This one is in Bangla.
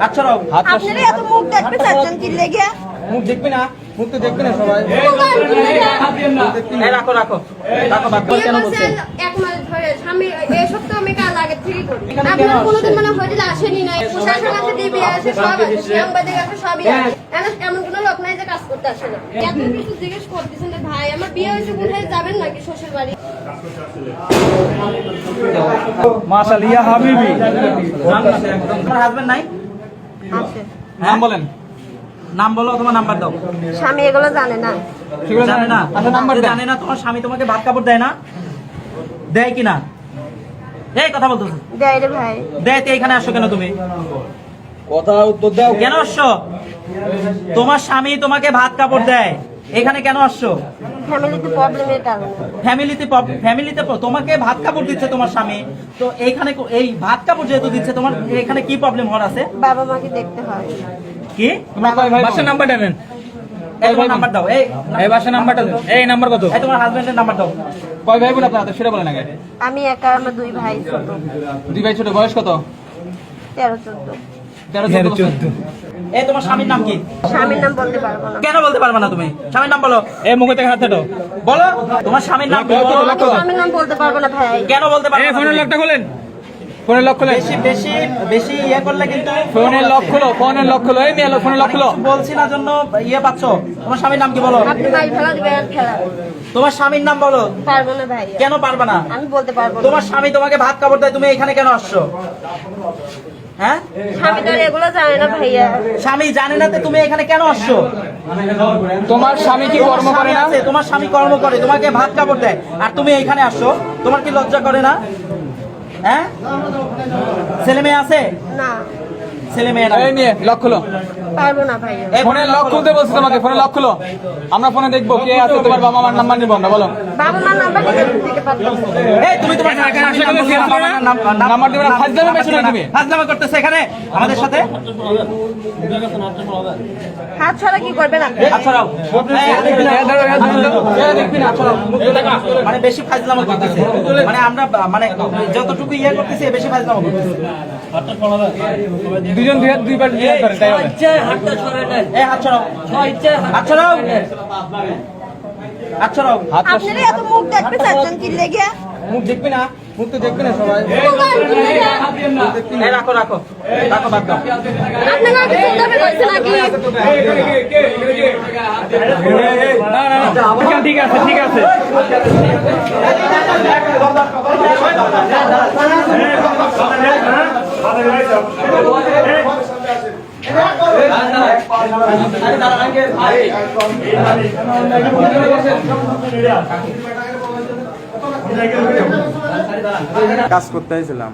হাত ছড়াও আপনারা এত মুখ দেখতে চাচ্ছেন কি লেগে? মুখ দেখবি না মুখ তো দেখবি না সবাই। রাখো রাখো। রাখো বাদ কেন বলছে এক মাস ধরে স্বামী এই সপ্তাহ আমি কাল আগে থেকে করি। আপনার কোনোদিন মানে হোটেলে আসেনি নাই। প্রশাসন আছে ডিবি আছে সব আছে সাংবাদিক আছে সবই আছে। এমন- এমন কোনো লোক নাই যে কাজ করতে আসে না। এত কিছু জিজ্ঞেস করতেছেন ভাই আমার বিয়ে হয়েছে কোথায় যাবেন নাকি শ্বশুর বাড়ি? মাশাআল্লাহ হাবিবি। হাজবেন্ড নাই? নাম বলেন। নাম বলো তোমার নাম্বার দাও। স্বামী এগুলো জানে না। সেগুলো জানে না। আচ্ছা নাম্বার জানে না তোমার স্বামী তোমাকে ভাত কাপড় দেয় না? দেয় কি না এই কথা বলতেছো। দেয় রে ভাই। দেয় তো এখানে আসো কেন তুমি? কথা উত্তর দাও। কেন আসছো? তোমার স্বামী তোমাকে ভাত কাপড় দেয়। এখানে কেন আসছো? ফ্যামিলিতে প্রবলেমের কারণে ফ্যামিলিতে ফ্যামিলিতে তোমাকে ভাত কাপড় দিচ্ছে তোমার স্বামী। তো এইখানে এই ভাত কাপড় যেহেতু দিচ্ছে তোমার এখানে কি প্রবলেম হওয়ার আছে? বাবা মাকে দেখতে হয়। কি? তোমার বাসার নাম্বারটা নেন। এই নাম্বার দাও। এই এই বাসার নাম্বারটা দেন এই নাম্বার কত? এই তোমার হাজবেন্ডের নাম্বার দাও। কয় ভাই বোন আপনারা সেটা বলেন আগে। আমি একা আমার দুই ভাই ছোট। দুই ভাই ছোট। বয়স কত? তেরো চোদ্দ। তেরো চোদ্দ তোমার স্বামীর নাম কি? স্বামীর নাম বলতে পারব না। কেন বলতে পারবে না তুমি? স্বামীর নাম বলো। এই মুখে থেকে হাত বলো। তোমার স্বামীর নাম। স্বামীর বলতে পারব না ভাই। কেন বলতে পারবে ফোনের লোকটা লকটা খোলেন। ফোনের লক খোলেন বেশি বেশি বেশি ইয়ে করলে কিন্তু ফোনের লক খোলো ফোনের লক খোলো এই মেয়ে ফোনের লক খোলো বলছি না জন্য ইয়ে পাচ্ছ। তোমার স্বামীর নাম কি বলো? আপনি ভাই খেলা দিবেন খেলা। তোমার স্বামীর নাম বলো। পারব না ভাই। কেন পারবে না? আমি বলতে পারব তোমার স্বামী তোমাকে ভাত কাপড় দেয় তুমি এখানে কেন আসছো? হ্যাঁ? স্বামী তো এগুলো জানে না ভাইয়া। স্বামী জানে না তুমি এখানে কেন আসছো? তোমার স্বামী কি কর্ম করে না? তোমার স্বামী কর্ম করে তোমাকে ভাত কাপড় দেয় আর তুমি এখানে আসছো। তোমার কি লজ্জা করে না? হ্যাঁ? ছেলে মেয়ে আছে? না। ছেলে মেয়ে না এই মেয়ে লক খোলো। পারব না ভাইয়া এই লক খুলতে বলছি তোমাকে ফোনের লক খুলো। আমরা ফোনে দেখব কে আছে তোমার বাবা মার নাম্বার নিবো আমরা বলো। বাবা মার নাম্বার দিতে পারব এই তুমি তোমার নাম্বার দিবে না, ফাজলামি নাম্বার না। দিবে। ফাজলামি করতেছে এখানে আমাদের সাথে। হাত ছাড়া কি আচ্ছা মানে বেশি ফাজলামো করতেছে। মানে আমরা মানে যতটুকু ইয়ে করতেছি বেশি ফাজলামো করতেছে। দুজন দুই হাত দুই পাশ দিয়ে ধরে তাই হবে এই হাত ছড়াও হাত ছড়াও হাত ছড়াও আপনারা এত মুখ দেখতে চাচ্ছেন কি লেগে মুখ দেখবি না মুখ তো দেখবে না সবাই এই রাখো রাখো রাখো বাদ দাও আপনারা কি চিন্তা করছে নাকি না না না ঠিক আছে ঠিক আছে কাজ করতে হয়েছিলাম